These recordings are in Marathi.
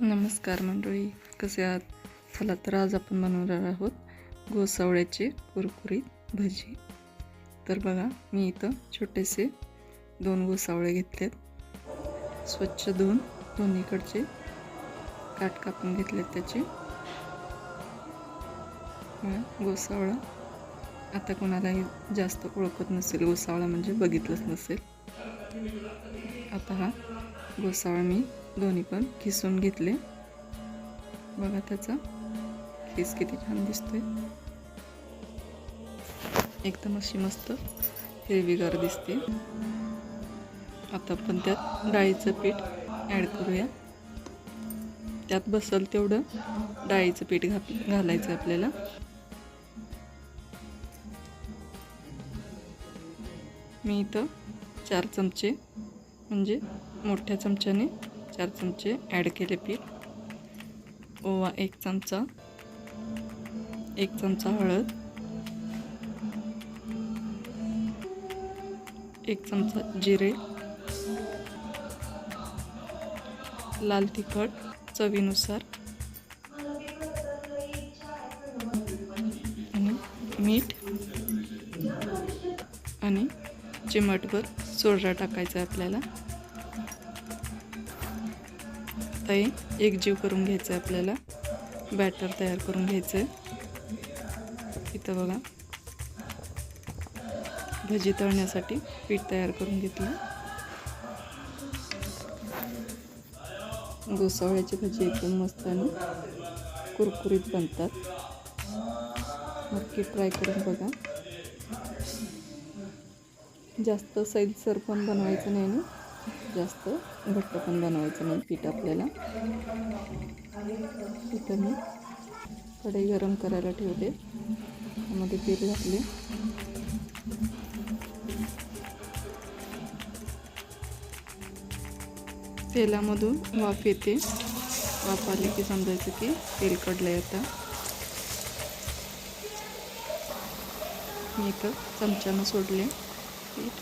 नमस्कार मंडळी कसे आहात? चला तर आज आपण बनवणार आहोत गोसावळ्याचे कुरकुरीत भजी. तर बघा मी इथं छोटेसे दोन गोसावळे घेतलेत. स्वच्छ धुवून दोन्हीकडचे काट कापून घेतलेत त्याचे. गोसावळा. आता कोणालाही जास्त ओळखत नसेल गोसावळा म्हणजे बघितलंच नसेल. आता हा गोसावळा मी दोन्ही पण खिसून घेतले. बघा त्याचा खिस किती छान दिसतोय. एकदम अशी मस्त हिरवीगार दिसते. आता आपण त्यात डाळीचं पीठ ॲड करूया. त्यात बसल तेवढं डाळीचं पीठ घा घालायचं आपल्याला. मी इथं चार चमचे म्हणजे मोठ्या चमच्याने चार चमचे ॲड केले पीठ. ओवा एक चमचा. एक चमचा हळद. एक चमचा जिरे. लाल तिखट चवीनुसार. आणि मीठ. आणि चिमटभर सोडा टाकायचा आहे आपल्याला. आता हे एकजीव करून घ्यायचं आहे आपल्याला. बॅटर तयार करून घ्यायचं आहे इथं बघा. भजी तळण्यासाठी पीठ तयार करून घेतलं. गोसावळ्याची भजी एकदम मस्त आणि कुरकुरीत बनतात. नक्की ट्राय करून बघा. जास्त सैलसर पण बनवायचं नाही ना. जास्त घट्ट पण बनवायचं नाही पीठ आपल्याला. पीठ मी कढई गरम करायला ठेवले त्यामध्ये पीठ घातले. तेलामधून वाफ येते. वाफ आली की समजायचं की तेल कडलं आता. मी इथं चमच्यानं सोडले पीठ.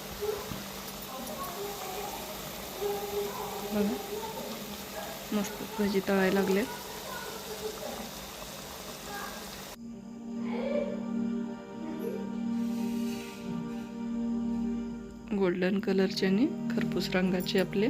बघा. मस्त भजी तळायला लागले. गोल्डन कलरचे आणि खरपूस रंगाचे आपले